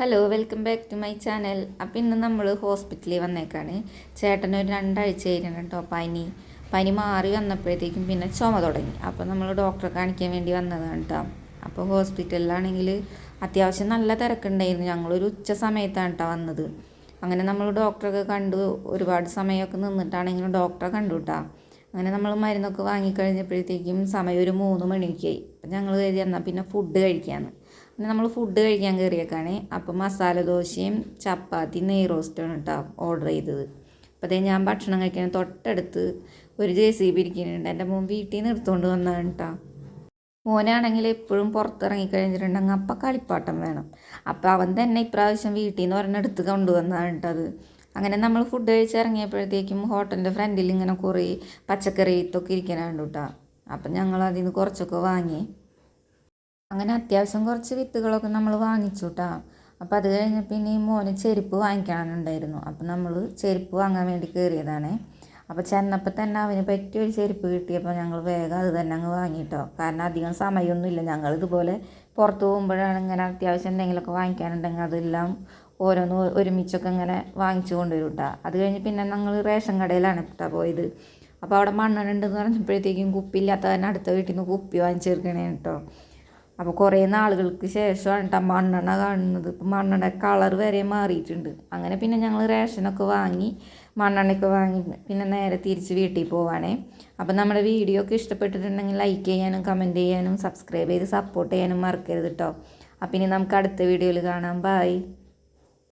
Hello welcome back to my channel അപ്പോൾ ഇന്ന് നമ്മൾ ഹോസ്പിറ്റലിൽ വന്നേക്കാണ്. ചേട്ടൻ ഒരു രണ്ടാഴ്ച ആയിരുന്നു കേട്ടോ പനി. പനി മാറി വന്നപ്പോഴത്തേക്കും പിന്നെ ചുമ തുടങ്ങി. അപ്പോൾ നമ്മൾ ഡോക്ടറെ കാണിക്കാൻ വേണ്ടി വന്നതാണ് കേട്ടോ അപ്പോൾ ഹോസ്പിറ്റലിലാണെങ്കിൽ അത്യാവശ്യം നല്ല തിരക്കുണ്ടായിരുന്നു. ഞങ്ങളൊരു ഉച്ച സമയത്താണ് കേട്ടോ വന്നത്. അങ്ങനെ നമ്മൾ ഡോക്ടറൊക്കെ കണ്ടു. ഒരുപാട് സമയമൊക്കെ നിന്നിട്ടാണെങ്കിലും ഡോക്ടറെ കണ്ടു കേട്ടോ അങ്ങനെ നമ്മൾ മരുന്നൊക്കെ വാങ്ങിക്കഴിഞ്ഞപ്പോഴത്തേക്കും സമയം ഒരു മൂന്ന് മണിയൊക്കെയായി അപ്പം ഞങ്ങൾ കരുതി എന്നാൽ പിന്നെ ഫുഡ് കഴിക്കാമെന്ന് പിന്നെ നമ്മൾ ഫുഡ് കഴിക്കാൻ കയറിയേക്കാണ് അപ്പം മസാല ദോശയും ചപ്പാത്തി നെയ് റോസ്റ്റാണ് കേട്ടോ ഓർഡർ ചെയ്തത്. അപ്പോൾ അതേ ഞാൻ ഭക്ഷണം കഴിക്കാൻ തൊട്ടടുത്ത് ഒരു ജെ സി ബി ഇരിക്കുന്നുണ്ട്. എന്റെ മോൻ വീട്ടിൽ നിന്ന് എടുത്തുകൊണ്ട് വന്നതാണ് കേട്ടോ മോനാണെങ്കിൽ എപ്പോഴും പുറത്തിറങ്ങി കഴിഞ്ഞിട്ടുണ്ടെങ്കിൽ അപ്പം കളിപ്പാട്ടം വേണം. അപ്പോൾ അവൻ തന്നെ ഇപ്രാവശ്യം വീട്ടിൽ നിന്ന് ഒരെണ്ണം എടുത്ത് കൊണ്ടുവന്നതാണ് കേട്ടോ അത്. അങ്ങനെ നമ്മൾ ഫുഡ് കഴിച്ച് ഇറങ്ങിയപ്പോഴത്തേക്കും ഹോട്ടലിന്റെ ഫ്രണ്ടിൽ ഇങ്ങനെ കുറേ പച്ചക്കറി ഇതൊക്കെ ഇരിക്കണുണ്ട് കേട്ടോ അപ്പം ഞങ്ങൾ അതിൽ നിന്ന് കുറച്ചൊക്കെ വാങ്ങി. അങ്ങനെ അത്യാവശ്യം കുറച്ച് വിത്തുകളൊക്കെ നമ്മൾ വാങ്ങിച്ചു കേട്ടോ അപ്പോൾ അത് കഴിഞ്ഞ് പിന്നെ ഈ മോന് ചെരുപ്പ് വാങ്ങിക്കാനുണ്ടായിരുന്നു. അപ്പം നമ്മൾ ചെരുപ്പ് വാങ്ങാൻ വേണ്ടി കയറിയതാണ് അപ്പോൾ ചെന്നപ്പോൾ തന്നെ അവന് പറ്റിയൊരു ചെരുപ്പ് കിട്ടിയപ്പോൾ ഞങ്ങൾ വേഗം അത് തന്നെ അങ്ങ് വാങ്ങിയിട്ടോ കാരണം അധികം സമയമൊന്നുമില്ല ഞങ്ങൾ ഇതുപോലെ പുറത്ത് പോകുമ്പോഴാണ് ഇങ്ങനെ അത്യാവശ്യം എന്തെങ്കിലുമൊക്കെ വാങ്ങിക്കാനുണ്ടെങ്കിൽ അതെല്ലാം ഓരോന്ന് ഒരുമിച്ചൊക്കെ ഇങ്ങനെ വാങ്ങിച്ചു കൊണ്ടുവരും കേട്ടോ അത് കഴിഞ്ഞ് പിന്നെ ഞങ്ങൾ റേഷൻ കടയിലാണ് കേട്ടോ പോയത്. അപ്പോൾ അവിടെ മണ്ണെണ്ണ ഉണ്ടെന്ന് പറഞ്ഞപ്പോഴത്തേക്കും കുപ്പിയില്ലാത്ത തന്നെ അടുത്ത വീട്ടിൽ നിന്ന് കുപ്പി വാങ്ങിച്ചെടുക്കണേ കേട്ടോ. അപ്പോൾ കുറേ നാളുകൾക്ക് ശേഷമാണ് കേട്ടോ മണ്ണെണ്ണ കാണുന്നത്. ഇപ്പം മണ്ണെണ്ണ കളർ വരെ മാറിയിട്ടുണ്ട്. അങ്ങനെ പിന്നെ ഞങ്ങൾ റേഷനൊക്കെ വാങ്ങി മണ്ണെണ്ണയൊക്കെ വാങ്ങി പിന്നെ നേരെ തിരിച്ച് വീട്ടിൽ പോവാണേ. അപ്പം നമ്മുടെ വീഡിയോ ഒക്കെ ഇഷ്ടപ്പെട്ടിട്ടുണ്ടെങ്കിൽ ലൈക്ക് ചെയ്യാനും കമന്റ് ചെയ്യാനും സബ്സ്ക്രൈബ് ചെയ്ത് സപ്പോർട്ട് ചെയ്യാനും മറക്കരുത് കേട്ടോ അപ്പം ഇനി നമുക്ക് അടുത്ത വീഡിയോയിൽ കാണാം. ബൈ